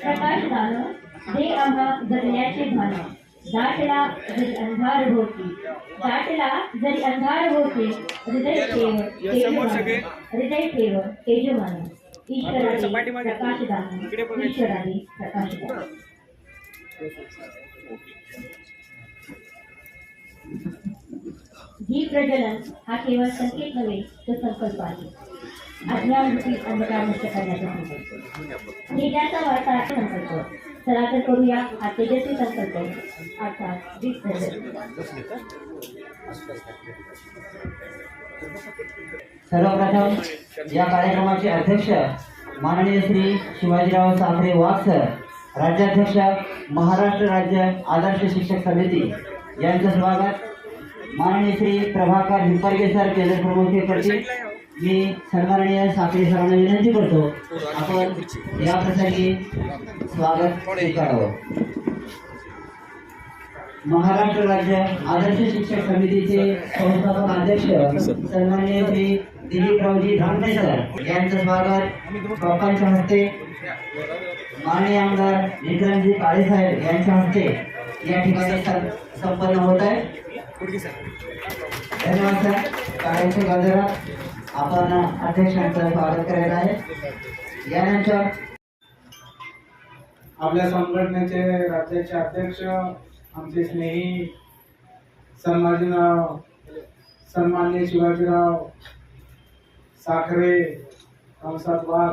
प्रकाश दान दे आम्हा जगण्याचे भान. दाटला जरी अंधार होती. दाटला जरी अंधार होते हृदय ठेव हृदय ठेव तेजमान ईश्वराने प्रकाश दान ईश्वराने प्रकाश दान ही प्रजनन हा केवळ संकेत नव्हे तर संकल्प आहे. अज्ञानरूपी अंधकार नष्ट करण्याचा संकल्प संकल्प चला तर करूया हा तेजस्वी संकल्प अर्थात विसर्जन सर्वप्रथम या कार्यक्रमाचे अध्यक्ष माननीय श्री शिवाजीराव साखरे वाघ सर राज्याध्यक्ष महाराष्ट्र राज्य आदर्श शिक्षक समिती यांचं स्वागत. माननीय श्री प्रभाकर हिप्परगे सर केंद्र प्रमुख करतील. मी सन्माननीय साखरे सरांना विनंती करतो आपण या प्रसंगी स्वागत स्वीकारावं. महाराष्ट्र राज्य आदर्श शिक्षक समितीचे संस्थापक अध्यक्ष सन्माननीय श्री दिलीपरावजी धामणे सर यांचं स्वागत. टोकांच्या हस्ते माननीय आमदार विक्रमजी काळेसाहेब यांच्या हस्ते या ठिकाणी संपन्न होत आहे. धन्यवाद सर. काळेचे गजरा. आपण अध्यक्षांचं स्वागत करत आहे. यानंतर आपल्या संघटनेचे राज्याचे अध्यक्ष आमचे स्नेही संभाजीराव सन्मान्य शिवाजीराव साखरे कंसात वाघ.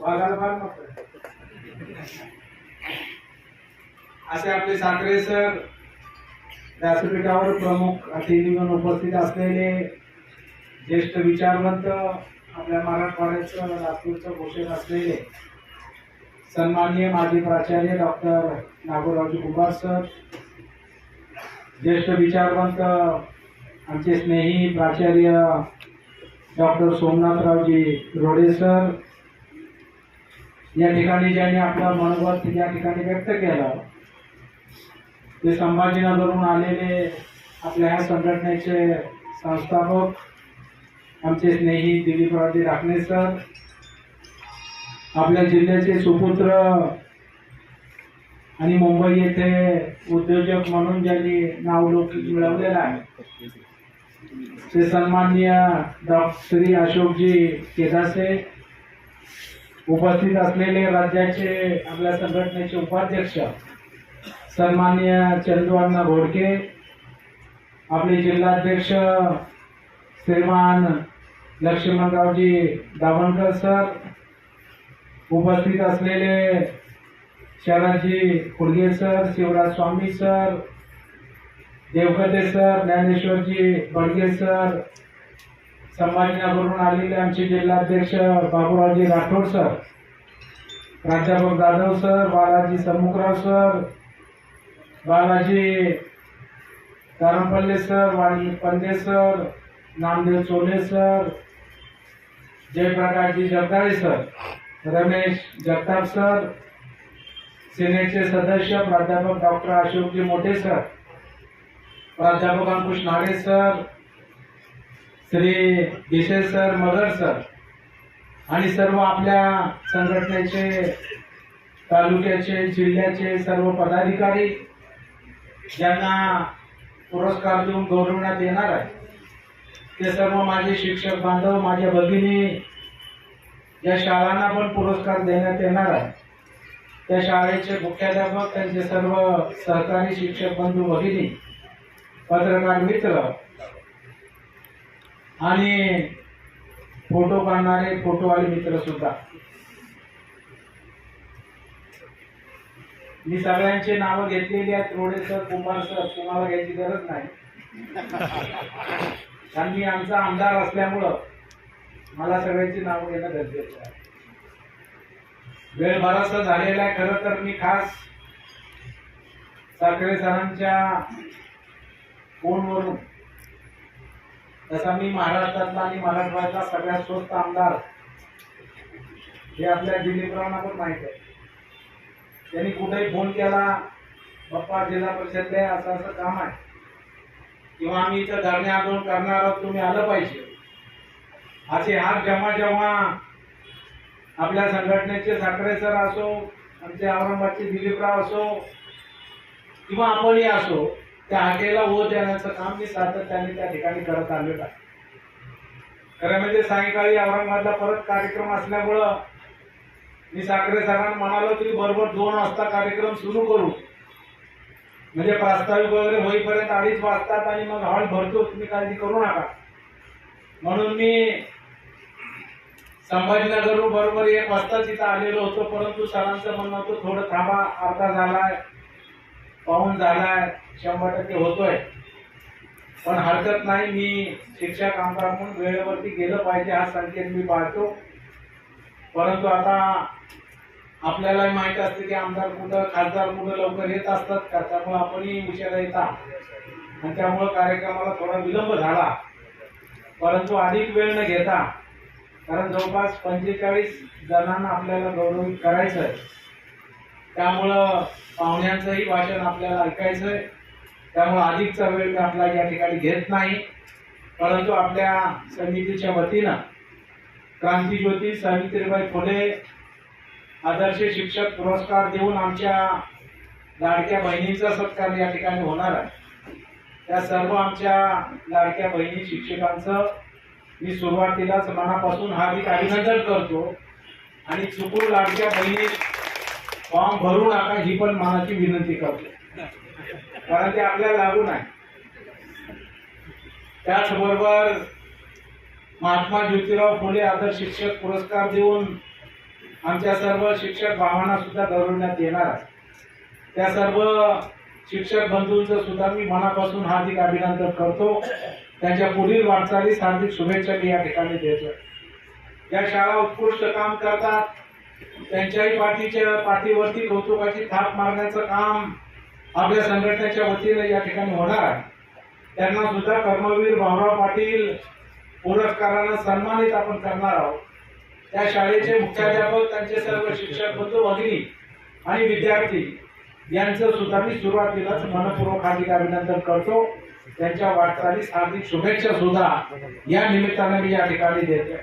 वाघाला असे आपले साखरे सर व्यासपीठावर प्रमुख अतिथी म्हणून उपस्थित असलेले ज्येष्ठ विचारवंत आपल्या मराठवाड्याचं लातूरचं भूषण असलेले सन्माननीय माजी प्राचार्य डॉक्टर नागोरावजी कुमार सर ज्येष्ठ विचारवंत आमचे स्नेही प्राचार्य डॉक्टर सोमनाथरावजी रोडे सर या ठिकाणी ज्यांनी आपलं मनोगत या ठिकाणी व्यक्त केलं ते संभाजीनगरहून आलेले आपल्या ह्या संघटनेचे संस्थापक आमचे स्नेही दिलीपरावजी राखणे सर आपल्या जिल्ह्याचे सुपुत्र आणि मुंबई येथे उद्योजक म्हणून ज्यांनी नावलौकिक मिळवलेलं आहे. ते सन्माननीय डॉक्टर श्री अशोकजी केदासे उपस्थित असलेले राज्याचे आपल्या संघटनेचे उपाध्यक्ष सन्माननीय चंदू घोडके आपले जिल्हाध्यक्ष श्रीमान लक्ष्मणरावजी दाभणकर सर उपस्थित असलेले Sharadji Khudge sir Shivraj Swami sir Devkate sir Dnyaneshwarji Badge sir संभाजीनगरहून आलेले आमचे जिल्हाध्यक्ष बाबूरावजी राठोड सर प्राध्यापक Jadhav sir Balaji Samukhrao sir Balaji Karampalle sir Vani Pande sir Namdev Chole sir Jayprakashji Jagdale sir Ramesh Jagtap sir सेनेचे सदस्य प्राध्यापक doctor Ashokji मोठे sir प्राध्यापक Ankush Nage sir Shri Dishe sir Magar sir आणि सर्व आपल्या संघटनेचे तालुक्याचे जिल्ह्याचे सर्व पदाधिकारी ज्यांना पुरस्कार देऊन गौरवण्यात येणार आहे. ते सर्व माझे शिक्षक बांधव माझ्या भगिनी या शाळांना पण पुरस्कार देण्यात येणार आहे. त्या शाळेचे मुख्याध्यापक त्यांचे सर्व सहकारी शिक्षक बंधू भगिनी पत्रकार मित्र आणि फोटो काढणारे फोटोवाले मित्र सुद्धा. मी सगळ्यांची नावं घेतलेली आहेत रोडे सर कुमार सर तुम्हाला घ्यायची गरज नाही. कारण मी आमचा आमदार असल्यामुळं मला सगळ्यांची नावं घेणं गरजेचं आहे. वेळ बराचसा झालेला आहे खरं तर मी खास साखरे सरांच्या फोनवरून तसा मी महाराष्ट्रातला आणि मराठवाड्यातला सगळ्यात स्वस्त आमदार हे आपल्या दिलीपरावांना पण माहीत आहे. त्यांनी कुठेही फोन केला बाप्पा जिल्हा आहे असं असं काम आहे. किंवा आम्ही इथं धरणे आंदोलन करणार आहोत तुम्ही आलं पाहिजे. असे हात जेव्हा जेव्हा आपल्या संघटनेचे साखरे सर असो आमचे औरंगाबादचे दिलीपराव असो किंवा आपणही असो त्या हाकेला ओ देण्याचं काम मी सातत्याने त्या ठिकाणी करत आलेलं आहे. खरं म्हणजे सायंकाळी औरंगाबादला परत कार्यक्रम असल्यामुळं मी साखरे सरांना म्हणालो की बरोबर दोन वाजता कार्यक्रम सुरू करू. म्हणजे प्रास्ताविक वगैरे होईपर्यंत अडीच वाजतात आणि मग हॉल भरतो तुम्ही काळजी करू नका. म्हणून मी संभाजीनगरहून बरोबर एक वाजता तिथं आलेलो होतो परंतु सरांचं म्हणणं होतं थोडं थांबा अर्धा झालाय पाहून झालाय शंभर टक्के होतोय. पण हरकत नाही मी शिक्षक आमदार म्हणून वेळेवरती गेलं पाहिजे हा संकेत मी पाहतो परंतु आता आपल्यालाही माहीत असते की आमदार कुठं खासदार कुठं लवकर येत असतात. का त्यामुळं आपणही उशिरा येता आणि त्यामुळं कार्यक्रमाला थोडा विलंब झाला. परंतु अधिक वेळ न घेता कारण जवळपास पंचेचाळीस जणांना आपल्याला गौरवित करायचं आहे त्यामुळं पाहुण्यांचंही भाषण आपल्याला ऐकायचं आहे त्यामुळं अधिकचा वेळ मी आपला या ठिकाणी घेत नाही. परंतु आपल्या समितीच्या वतीनं क्रांतीज्योती सावित्रीबाई फुले आदर्श शिक्षक पुरस्कार देऊन आमच्या लाडक्या बहिणींचा सत्कार या ठिकाणी होणार आहे. त्या सर्व आमच्या लाडक्या बहिणी शिक्षकांचं मी सुरुवातीलाच मनापासून हार्दिक अभिनंदन करतो. आणि चुकून लाडक्या बहिणी फॉर्म भरू नका ही पण मनाची विनंती करतो. कारण ते आपल्याला लागू नाही त्याचबरोबर महात्मा ज्योतिराव फुले आदर्श शिक्षक पुरस्कार देऊन आमच्या सर्व शिक्षक भावांना सुद्धा गौरवण्यात येणार आहे. त्या सर्व शिक्षक बंधूंचं सुद्धा मी मनापासून हार्दिक अभिनंदन करतो. त्यांच्या पुढील वाटचालीस हार्दिक शुभेच्छा मी या ठिकाणी देतो. या शाळा उत्कृष्ट काम करतात. त्यांच्याही पाठीच्या पाठीवरती कौतुकाची थाप मारण्याचं काम आपल्या संघटनेच्या वतीने या ठिकाणी होणार आहे. त्यांना सुद्धा कर्मवीर भाऊराव पाटील पुरस्कारानं सन्मानित आपण करणार आहोत. त्या शाळेचे मुख्याध्यापक त्यांचे सर्व शिक्षक बंधू भगिनी आणि विद्यार्थी यांचं सुद्धा मी सुरुवातीलाच मनपूर्वक हार्दिक अभिनंदन करतो. त्यांच्या वाटचालीस हार्दिक शुभेच्छा सुद्धा या निमित्तानं मी या ठिकाणी देतोय.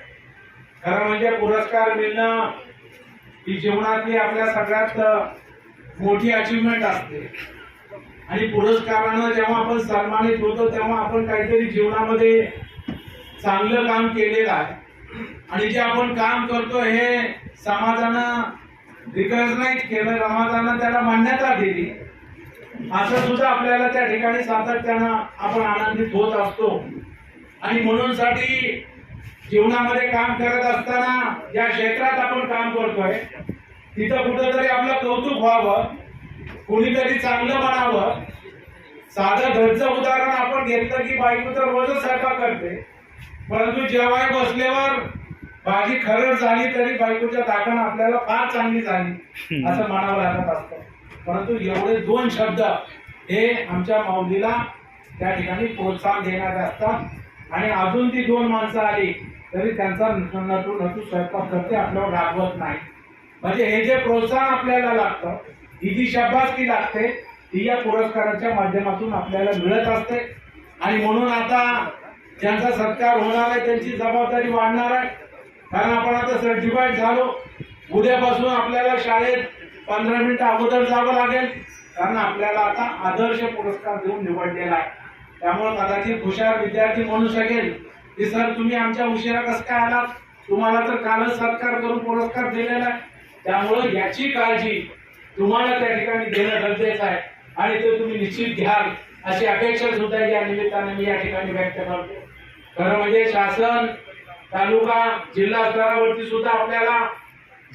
खरं म्हणजे पुरस्कार मिळणं ही जीवनातली आपल्या सगळ्यात मोठी अचिव्हमेंट असते. आणि पुरस्कारानं जेव्हा आपण सन्मानित होतो तेव्हा आपण काहीतरी जीवनामध्ये चांगलं काम केलेलं आहे. आणि जे आपण काम करतो हे समाजानं रिकॉग्नाइज केलं समाजानं त्याला मान्यता दिली. असं सुद्धा आपल्याला त्या ठिकाणी सातत्यानं आपण आनंदित होत असतो. आणि म्हणून साठी जीवनामध्ये काम करत असताना ज्या क्षेत्रात आपण काम करतोय तिथं कुठंतरी आपलं कौतुक व्हावं कुणीतरी चांगलं म्हणावं. साधं घरचं उदाहरण आपण घेतलं की बायको तर रोजच स्वयंपाक करते. परंतु जेव्हा बसल्यावर भाजी खरड झाली तरी बायकोच्या दाखण आपल्याला फार चांगली झाली. असं म्हणावं लागत असतं. परंतु एवढे दोन शब्द हे आमच्या माऊलीला त्या ठिकाणी प्रोत्साहन देणारे असतात. आणि अजून ती दोन माणसं आली तरी त्यांचा नटू नटू स्वयंपाक करते आपल्यावर रागवत नाही. म्हणजे हे जे प्रोत्साहन आपल्याला लागतं ही जी शाबासकी लागते ती या पुरस्काराच्या माध्यमातून आपल्याला मिळत असते. आणि म्हणून आता ज्यांचा सत्कार होणार आहे त्यांची जबाबदारी वाढणार आहे. कारण आपण आता सर्टिफाईड झालो. उद्यापासून आपल्याला शाळेत पंधरा मिनिटं अगोदर जावं लागेल. कारण आपल्याला आता आदर्श पुरस्कार देऊन निवडलेला आहे. त्यामुळे कदाचित हुशार विद्यार्थी म्हणू शकेल की सर तुम्ही आमच्या उशिरा कसं काय आलात? तुम्हाला तर कालच सत्कार करून पुरस्कार दिलेला आहे. त्यामुळं याची काळजी तुम्हाला त्या ठिकाणी देणं गरजेचं आहे. आणि ते तुम्ही निश्चित घ्याल अशी अपेक्षा सुद्धा या निमित्ताने मी या ठिकाणी व्यक्त करतो. खरं म्हणजे शासन तालुका जिल्हा स्तरावरती सुद्धा आपल्याला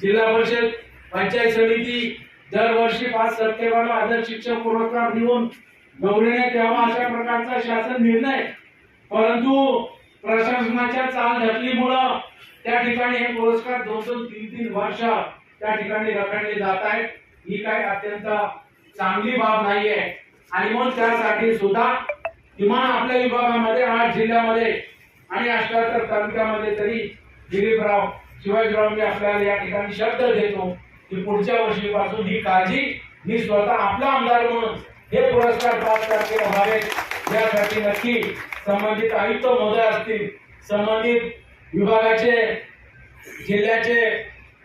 जिल्हा परिषद पंचायत समिती दरवर्षी पाच सप्टेंबरला आदर्श शिक्षक पुरस्कार देऊन गौरवण्यात यावा अशा प्रकारचा शासन निर्णय परंतु प्रशासनाच्या चाल ढकलीमुळं त्या ठिकाणी हे पुरस्कार दोन दोन तीन तीन वर्ष त्या ठिकाणी रखडले जात आहेत. ही काय अत्यंत चांगली बाब नाहीये. आणि मग त्यासाठी सुद्धा किमान आपल्या विभागामध्ये आठ जिल्ह्यामध्ये आणि अष्टात्र तालुक्यामध्ये तरी दिलीपराव शिवाजीराव मी आपल्याला या ठिकाणी शब्द देतो की पुढच्या वर्षीपासून ही काळजी मी स्वतः आपला आमदार म्हणून हे पुरस्कार प्राप्त करते. व्हावेत यासाठी नक्की संबंधित आयुक्त महोदय असतील संबंधित विभागाचे जिल्ह्याचे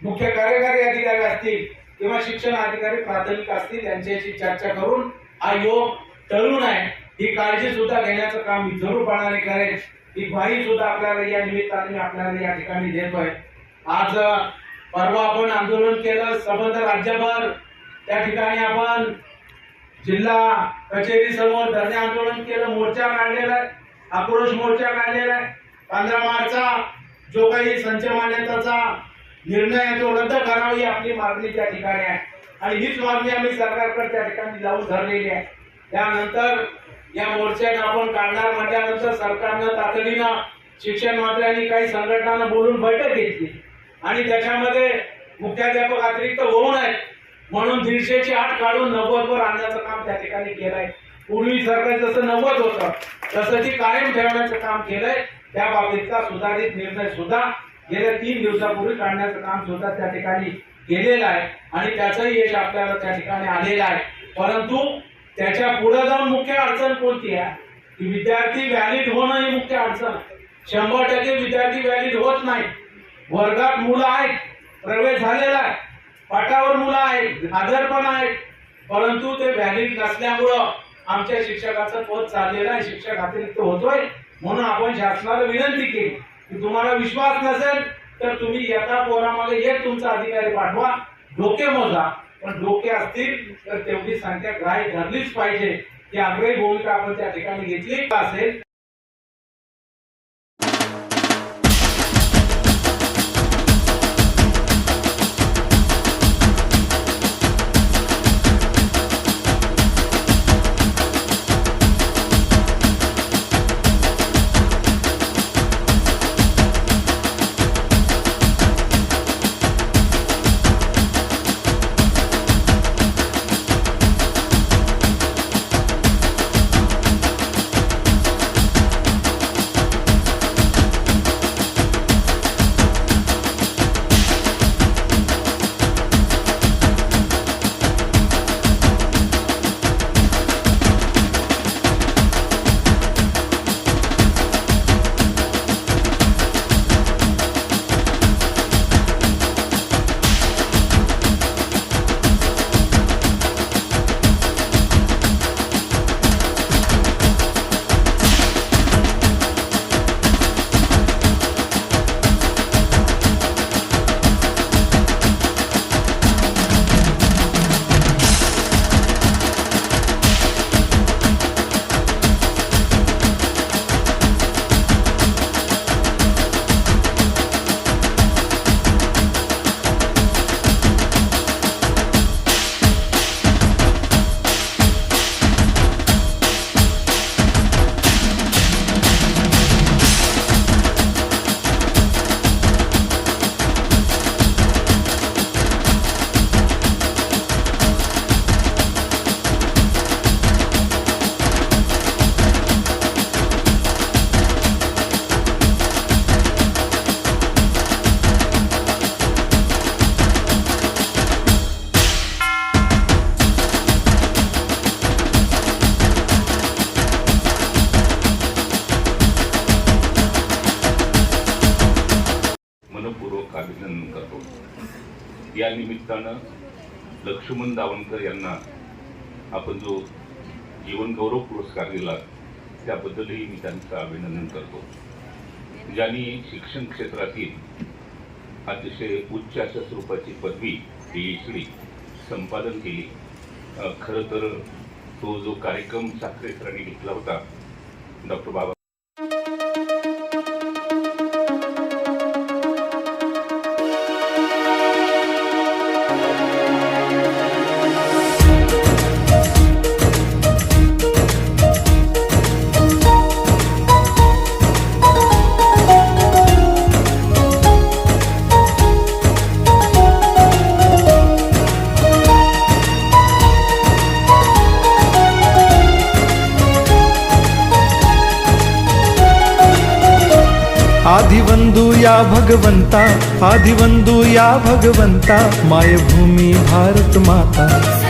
मुख्य कार्यकारी अधिकारी असतील किंवा शिक्षण अधिकारी प्राथमिक असतील त्यांच्याशी चर्चा करून हा योग टळू नये ही काळजी सुद्धा घेण्याचं काम मी जरूरपणाने करेन. ही ग्वाही सुद्धा आपल्याला या निमित्ताने आपल्याला या ठिकाणी देतोय. आज परवा आपण आंदोलन केलं सबंध राज्यभर. त्या ठिकाणी आपण जिल्हा कचेरी समोर धरणे आंदोलन केलं मोर्चा काढलेला आहे. आक्रोश मोर्चा काढलेला आहे. पंधरा मार्चचा जो काही संच मान्यताचा निर्णय आहे तो रद्द करावा ही आपली मागणी त्या ठिकाणी आहे. आणि हीच मागणी आम्ही सरकारकडे त्या ठिकाणी जाऊन धरलेली आहे. त्यानंतर या मोर्चाने आपण काढणार म्हटल्यानंतर सरकारनं तातडीनं शिक्षण मंत्र्यांनी काही संघटनांना बोलून बैठक घेतली. आणि त्याच्यामध्ये मुख्याध्यापक अतिरिक्त होऊ नये म्हणून दीडशेची आठ काढून नव्वद वर आणण्याचं काम त्या ठिकाणी केलंय. पूर्वी सरकार जसं नव्वद होतं तसं ती कायम ठेवण्याचं काम केलंय. त्या बाबतीतचा सुधारित निर्णय सुद्धा गेल्या तीन दिवसापूर्वी काढण्याचं काम सुद्धा त्या ठिकाणी केलेलं आहे. आणि त्याचंही यश आपल्याला त्या ठिकाणी आलेलं आहे. परंतु त्याच्या पुढे जाऊन मुख्य अडचण कोणती आहे? की विद्यार्थी व्हॅलिड होणं ही मुख्य अडचण. शंभर टक्के विद्यार्थी व्हॅलिड होत नाही. वर्गात मुलं आहेत प्रवेश झालेला आहे. पाठावर मुलं आहेत हजर पण आहेत. परंतु ते व्हॅलिड नसल्यामुळं आमच्या शिक्षकाचं पद चाललेलं आहे. शिक्षक अतिरिक्त होतोय. म्हणून आपण शासनाला विनंती केली की तुम्हाला विश्वास नसेल तर तुम्ही एका पोरामध्ये एक तुमचा अधिकारी पाठवा. डोके मोजा. पण डोके असतील तर तेवढी संख्या ग्राह्य धरलीच पाहिजे. ही आग्रही भूमिका आपण त्या ठिकाणी घेतली. असेल निमित्तानं लक्ष्मण दावणकर यांना आपण जो जीवनगौरव पुरस्कार दिला त्याबद्दलही मी त्यांचं अभिनंदन करतो. ज्यांनी शिक्षण क्षेत्रातील अतिशय उच्च अशा स्वरूपाची पदवी पी डी संपादन केली खरं तर तो जो कार्यक्रम साखरे सरांनी घेतला होता डॉक्टर बाबा या भगवंता आदिवंदू या भगवंता मायभूमी भारत माता.